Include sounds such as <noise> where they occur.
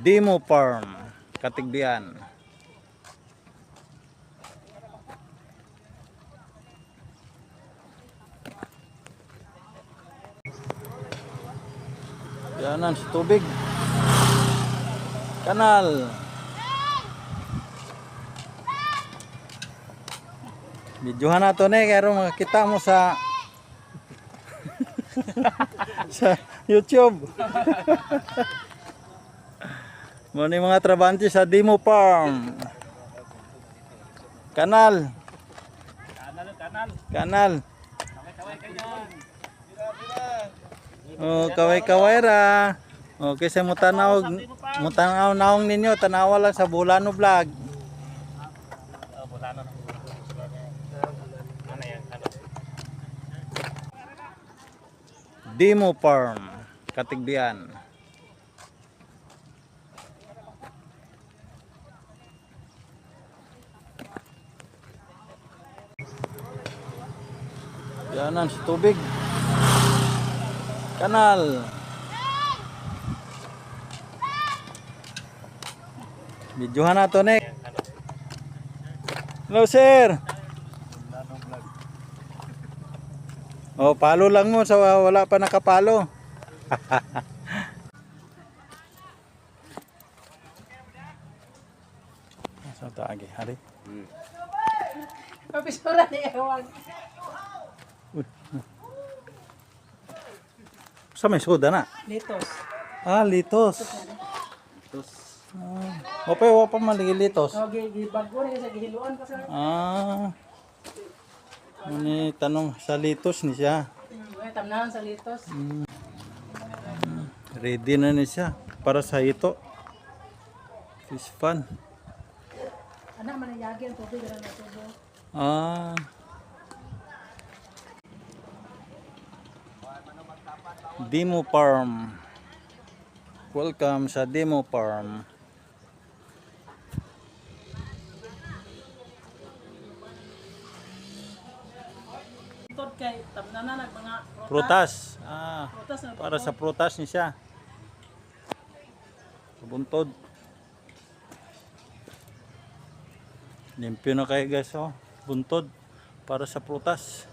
Demo Farm, Katigbian. Yanan si tubig. Kanal. Videohan na to ne kaya makakita mo sa <laughs> sa YouTube. <laughs> Mo ni mga trabante sa Demo Farm. Kanal. Kanal, kanal. Kanal. Kaway-kaway kayo. Oh, kaway-kaway ra. Okay, sa mo tanaw, mo tanaw naong ninyo, tanawa lang sa Bulano Vlog. Oh, bulano. Ano yan? Ano? Demo Farm, Katigbian. Yanan si tubig. Kanal. Videohan na to, Nick. Hello, sir. Oh, palo lang mo sa wala pa nakapalo. <laughs> Sa taagi, hari. Papisura ni Ewan. Sa may soda na. Litos. Ah, litos. Ah, ope, wa pa maligi litos. Okay, gibago na sa gihiluan pa. Ah. Ini tanong sa litos ni siya. Ay, tamnahan sa litos. Ready na ni siya para sa ito. Fish fun. Anak man yagi ang tubig na natubo. Ah. Demo Farm. Welcome sa Demo Farm. Prutas. Ah, para sa prutas ni siya. Buntod. Limpyo na kayo guys oh. Buntod para sa prutas.